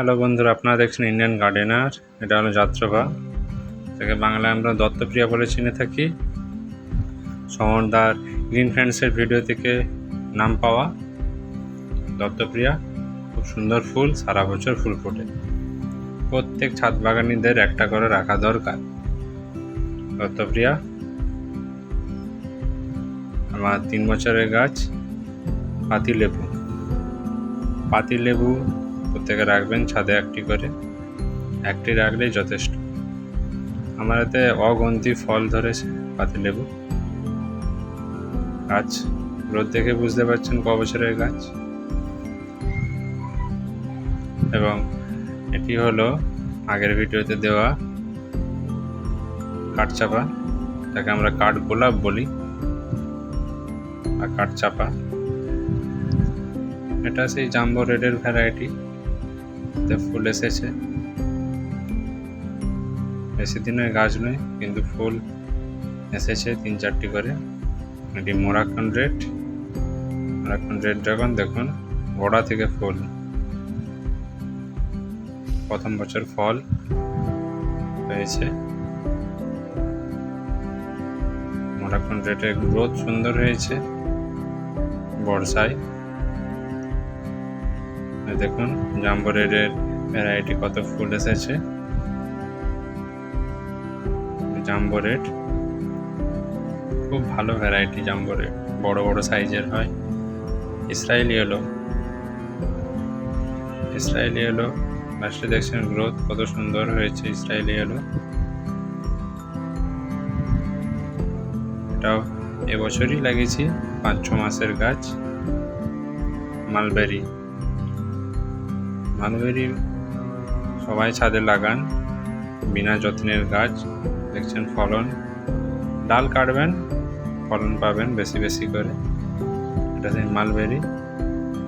Hello বন্ধুরা, আপনারা দেখছেন ইন্ডিয়ান গার্ডেনার এটা হলো যাত্রাবা তাকে বাংলায় আমরা দত্তপ্রিয়া বলে চিনে থাকি। সমরদার গ্রিন ফ্রেন্ডসের ভিডিও থেকে নাম পাওয়া দত্তপ্রিয়া। খুব সুন্দর ফুল, সারা বছর ফুল ফোটে। প্রত্যেক ছাদ বাগানিদের একটা করে রাখা দরকার। দত্তপ্রিয়া, আমার তিন বছরের গাছ পাতি লেবু পাতি লেবু প্রত্যেকে রাখবেন, ছাদে একটি করে। একটি রাখলেই যথেষ্ট। আমার এতে অগন্তি ফল ধরেছে পাতিলেবু গাছ, রোদ দেখে বুঝতে পারছেন ক বছরের গাছ। এবং এটি হলো আগের ভিডিওতে দেওয়া কাঠচাপা। যাকে আমরা কাঠ গোলাপ বলি আর কাঠচাপা। এটা সেই জাম্বো রেডের ভ্যারাইটি। তে ফুল এসেছে। বেশি দিনের গাছ নয়, কিন্তু ফুল এসেছে তিন চারটি করে। এটি Moroccan red. Moroccan red dragon দেখুন গোড়া থেকে ফুল। প্রথম বছর ফল হয়েছে। মোরাক্কান রেডের গ্রোথ সুন্দর হয়েছে। বর্ষায়। দেখুন জাম্বো রেডের ভ্যারাইটি কত ফুল এসেছে জাম্বো রেড খুব ভালো ভ্যারাইটি জাম্বো রেড বড় বড় সাইজের হয়। ইসরায়েলি হলো ইসরায়েলি হলো লাস্টে দেখছেন গ্রোথ কত সুন্দর হয়েছে ইসরায়েলি হলো এটাও এবছরই লাগিয়েছি, পাঁচ ছ মাসের গাছ। মালবেরি। মালবেরি সবাই ছাদে লাগান, বিনা যত্নের গাছ, দেখছেন ফলন। ডাল কাটবেন, ফলন পাবেন বেশি বেশি করে। এটা সেই মালবেরি।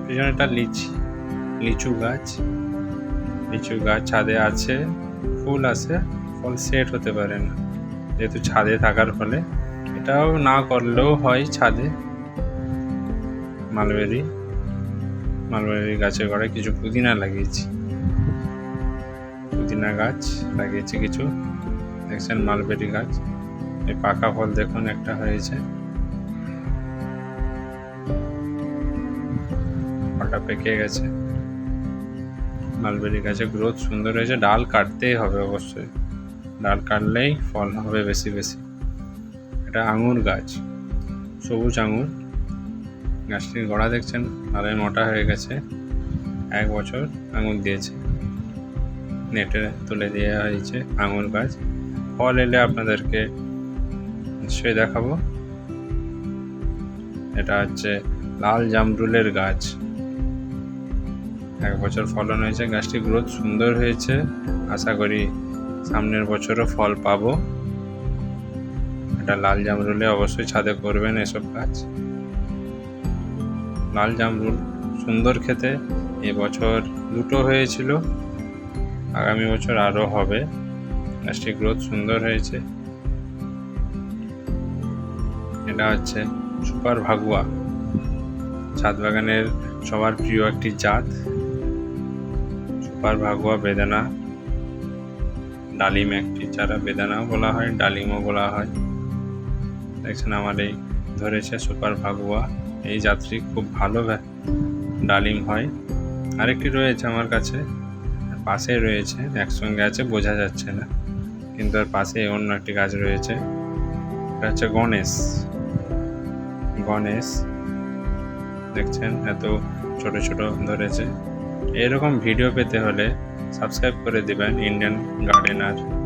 পিছনে একটা লিচি, লিচু গাছ। লিচু গাছ ছাদে আছে, ফুল আছে, ফল সেট হতে পারে না। যেহেতু ছাদে থাকার ফলে, এটাও না করলেও হয় ছাদে মালবেরি। মালবেরি গাছের গোড়ায় কিছু পুদিনা লাগিয়েছি। পুদিনা গাছ লাগিয়েছি কিছু। দেখছেন মালবেরি গাছ। এই পাকা ফল দেখুন একটা হয়েছে। ফলটা পেকে গেছে। মালবেরি গাছে গ্রোথ সুন্দর হয়েছে। ডাল কাটতেই হবে অবশ্যই। ডাল কাটলেই ফল হবে বেশি বেশি। এটা আঙুর গাছ। সবুজ আঙুর। গাছটির গোড়া দেখছেন ভালোই মোটা হয়ে গেছে। এক বছর আঙুর দিয়েছে। নেটে তুলে দেওয়া হয়েছে আঙুর গাছ। ফল এলে আপনাদেরকে নিশ্চয়ই দেখাবো। এটা হচ্ছে লাল জামরুলের গাছ। এক বছর ফলন হয়েছে গাছটি গ্রোথ সুন্দর হয়েছে। আশা করি সামনের বছরও ফল পাবো। এটা লাল জামরুলে অবশ্যই ছাদে করবেন এসব গাছ। লাল জামরুল সুন্দর খেতে। এবছর দুটো হয়েছিল। আগামী বছর আরও হবে। গাছটি গ্রোথ সুন্দর হয়েছে। এটা হচ্ছে সুপার ভাগুয়া। ছাদ বাগানের সবার প্রিয় একটি জাত। সুপার ভাগুয়া বেদানা। ডালিম একটি চারা বেদানাও বলা হয়, ডালিমও বলা হয়। দেখছেন আমার এই ধরেছে সুপার ভাগুয়া। এই যাত্রী খুব ভালো ডালিম হয়। আরেকটি রয়েছে আমার কাছে। পাশে রয়েছে, একসঙ্গে আছে, বোঝা যাচ্ছে না। কিন্তু আর পাশে অন্য একটি গাছ রয়েছে। হচ্ছে গণেশ। গণেশ, দেখছেন? এত ছোট ছোট ধরেছে। এরকম ভিডিও পেতে হলে সাবস্ক্রাইব করে দিবেন ইন্ডিয়ান গার্ডেনার